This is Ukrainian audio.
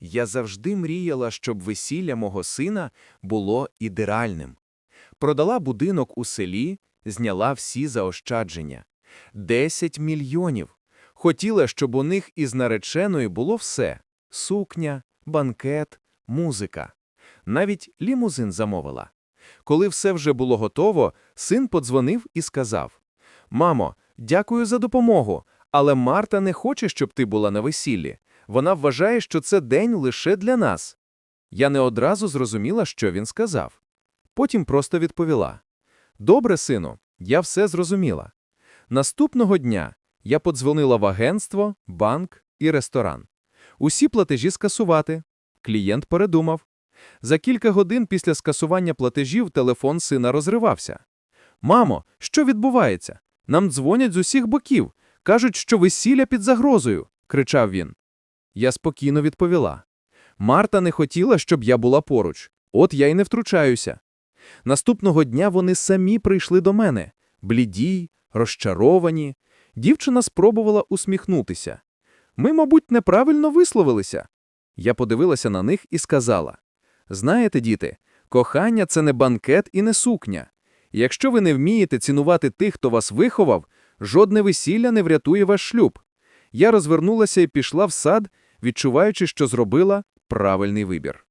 Я завжди мріяла, щоб весілля мого сина було ідеальним. Продала будинок у селі, зняла всі заощадження. Десять мільйонів. Хотіла, щоб у них із нареченою було все – сукня, банкет, музика. Навіть лімузин замовила. Коли все вже було готово, син подзвонив і сказав: Мамо, дякую за допомогу, але Марта не хоче, щоб ти була на весіллі. Вона вважає, що це день лише для нас. Я не одразу зрозуміла, що він сказав. Потім просто відповіла: Добре, сину, я все зрозуміла. Наступного дня я подзвонила в агентство, банк і ресторан. Усі платежі скасувати. Клієнт передумав. За кілька годин після скасування платежів телефон сина розривався. Мамо, що відбувається? Нам дзвонять з усіх боків. Кажуть, що весілля під загрозою, кричав він. Я спокійно відповіла. Марта не хотіла, щоб я була поруч. От я й не втручаюся. Наступного дня вони самі прийшли до мене, бліді, розчаровані. Дівчина спробувала усміхнутися. Ми, мабуть, неправильно висловилися. Я подивилася на них і сказала: Знаєте, діти, кохання це не банкет і не сукня. Якщо ви не вмієте цінувати тих, хто вас виховав, жодне весілля не врятує ваш шлюб. Я розвернулася і пішла в сад, відчуваючи, що зробила правильний вибір.